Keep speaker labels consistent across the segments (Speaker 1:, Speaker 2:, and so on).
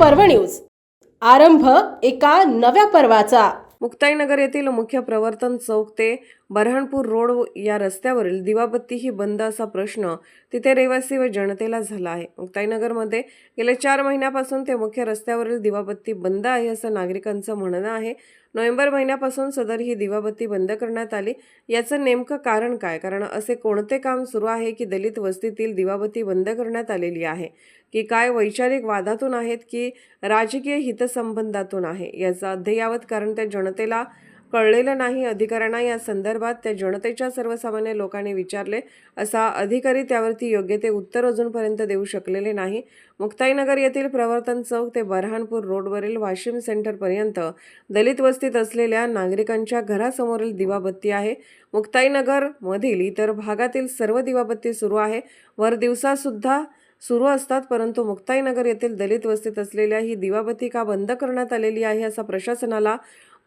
Speaker 1: पर्व न्यूज. आरंभ एका नव्या पर्वाचा.
Speaker 2: मुक्ताईनगर येथील मुख्य प्रवर्तन चौक ते बऱ्हाणपूर रोड या रस्त्यावरील दिवाबत्ती ही बंद असा प्रश्न तिथे रहिवासी व जनतेला झाला आहे. मुक्ताईनगरमध्ये गेल्या चार महिन्यापासून ते मुख्य रस्त्यावरील दिवाबत्ती बंद आहे असं नागरिकांचं म्हणणं आहे. नोव्हेंबर महिन्यापासून सदर ही दिवाबत्ती बंद करण्यात आली. याचं नेमकं कारण काय? कारण असे कोणते काम सुरू आहे की दलित वस्तीतील दिवाबत्ती बंद करण्यात आलेली आहे? की काय वैचारिक वादातून आहेत की राजकीय हितसंबंधातून आहे? याचं अद्ययावत कारण त्या जनतेला कळलेलं नाही. अधिकाऱ्यांना या संदर्भात त्या जनतेच्या सर्वसामान्य लोकांनी विचारले असा अधिकारी त्यावरती योग्य ते उत्तर अजूनपर्यंत देऊ शकलेले नाही. मुक्ताईनगर येथील प्रवर्तन चौक ते बऱ्हाणपूर रोडवरील वाशिम सेंटरपर्यंत दलित वस्तीत असलेल्या नागरिकांच्या घरासमोरील दिवाबत्ती आहे. मुक्ताईनगरमधील इतर भागातील सर्व दिवाबत्ती सुरू आहे. वर दिवसासुद्धा सुरू असतात परंतु मुक्ताईनगर येथील दलित वस्तीत असलेल्या ही दिवाबत्ती का बंद करण्यात आलेली आहे असा प्रशासनाला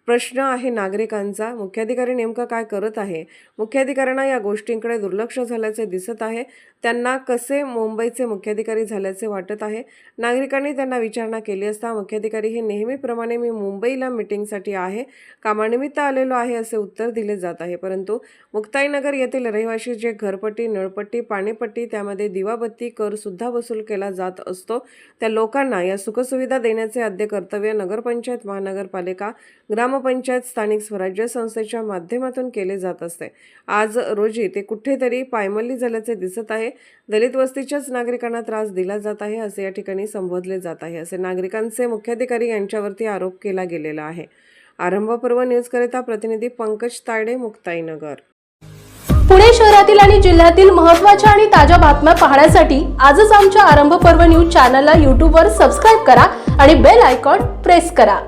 Speaker 2: प्रश्न आहे नागरिकांचा. मुख्याधिकारी नेमकं काय करत आहे? मुख्याधिकाऱ्यांना या गोष्टींकडे दुर्लक्ष झाल्याचे दिसत आहे. त्यांना कसे मुंबईचे मुख्याधिकारी झाल्याचे वाटत आहे? नागरिकांनी त्यांना विचारणा केली असता मुख्याधिकारी हे नेहमीप्रमाणे मी मुंबईला मिटिंगसाठी आहे कामानिमित्त आलेलो आहे असे उत्तर दिले जात आहे. परंतु मुक्ताईनगर येथील रहिवाशी जे घरपट्टी नळपट्टी पाणीपट्टी त्यामध्ये दिवाबत्ती करसुद्धा वसूल केला जात असतो त्या लोकांना या सुखसुविधा देण्याचे आद्य कर्तव्य नगरपंचायत महानगरपालिका ग्राम ग्रामपंचायत स्थानिक स्वराज्य संस्थेच्या माध्यमातून केले जात असते. आज रोजी ते कुठेतरी पायमल्ली झाल्याचे दिसत आहे. दलित वस्तीच्याच नागरिकांना त्रास दिला जात आहे असे या ठिकाणी संबोधले जात आहे. असे नागरिकांचे मुख्याधिकारी यांच्यावरती आरोप केला गेलेला आहे. आरंभपूर्व न्यूजकरिता प्रतिनिधी पंकज तायडे मुक्ताईनगर.
Speaker 1: पुणे शहरातील आणि जिल्ह्यातील महत्त्वाच्या आणि ताज्या बातम्या पाहण्यासाठी आजच आमच्या आरंभ पर्व न्यूज चॅनलला यूट्यूबवर सबस्क्राईब करा आणि बेल आयकॉन प्रेस करा.